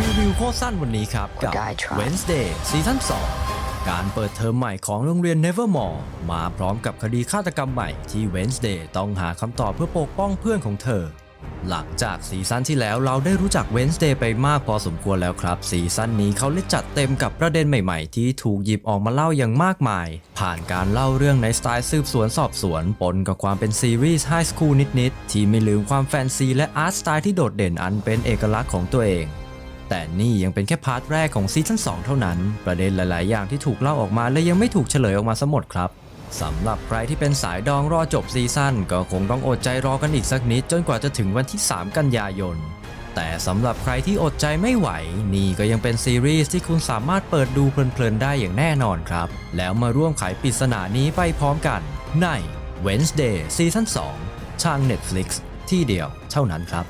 รีวิวโคตรสั้นวันนี้ครับ กับ Die trying Wednesday ซีซั่น2การเปิดเทอมใหม่ของโรงเรียน Nevermore มาพร้อมกับคดีฆาตกรรมใหม่ที่ Wednesday ต้องหาคำตอบเพื่อปกป้องเพื่อนของเธอ หลังจากซีซั่นที่แล้วเราได้รู้จัก Wednesday ไปมากพอสมควรแล้วครับ ซีซั่นนี้เขาเลยจัดเต็มกับประเด็นใหม่ๆ ที่ถูกหยิบออกมาเล่าอย่างมากมาย ผ่านการเล่าเรื่องในสไตล์สืบสวนสอบสวนปนกับความเป็นซีรีส์ไฮสคูลนิดๆที่ไม่ลืมความแฟนซีและอาร์ตสไตล์ที่โดดเด่นอันเป็นเอกลักษณ์ของตัวเอง แต่นี่ยังเป็นแค่พาร์ทแรกของซีซั่น2เท่านั้น ประเด็นหลาย ๆ อย่างที่ถูกเล่าออกมาและยังไม่ถูกเฉลยออกมาซะหมดครับสำหรับใครที่เป็นสายดองรอจบซีซั่นก็คงต้องอดใจรอกันอีกสักนิด จนกว่าจะถึงวันที่ 3 กันยายน แต่สำหรับใครที่อดใจไม่ไหว นี่ก็ยังเป็นซีรีส์ที่คุณสามารถเปิดดูเพลิน ๆ ได้อย่างแน่นอนครับ แล้วมาร่วมไขปริศนานี้ไปพร้อมกัน ใน Wednesday ซีซั่น2ทาง Netflix ที่เดียวเท่านั้นครับ